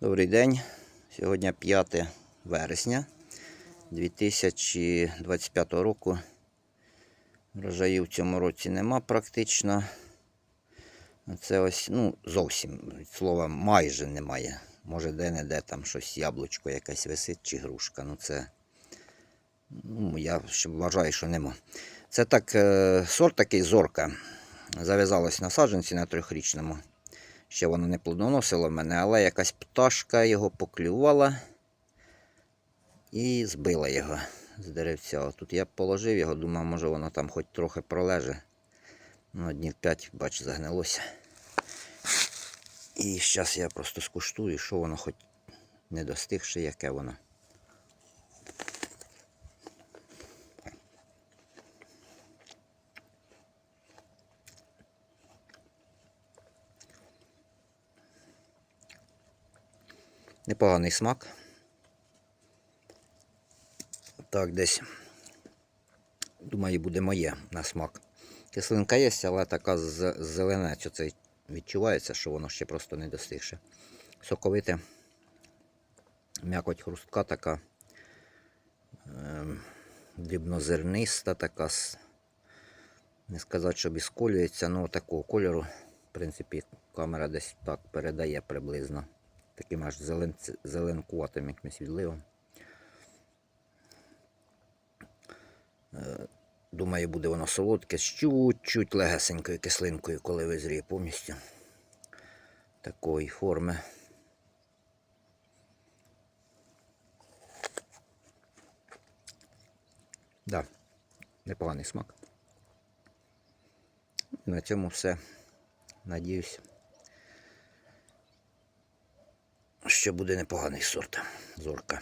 Добрий день. Сьогодні 5 вересня 2025 року. Врожаїв в цьому році нема практично. Це ось, ну, зовсім слова майже немає. Може, де-не-де там щось яблучко якесь висить чи грушка. Ну це ну, я вважаю, що нема. Це так, е, сорт такий зорка. Зав'язалось на саджанці на трьохрічному. Ще воно не плодоносило в мене, але якась пташка його поклювала і збила його з деревця. Тут я положив його, думав, може воно там хоч трохи пролеже. Ну, днів 5, бач, загнилося. І зараз я просто скуштую, що воно хоч не достигше, яке воно. Непоганий смак. Так, десь, думаю, буде моє на смак. Кислинка є, але така з- зеленець оцей відчувається, що воно ще просто не достигше. Соковите. М'якоть хрустка така. Ем, дрібнозерниста така. Не сказати, що бісколюється, ну такого кольору. В принципі, камера десь так передає приблизно. Таким аж зелен... зеленкуватим якимось відливом. Е, Думаю, буде воно солодке з чуть-чуть легесенькою кислинкою, коли визріє повністю такої форми. Да, непоганий смак. На цьому все. Надіюсь, що буде непоганий сорт. Зорка.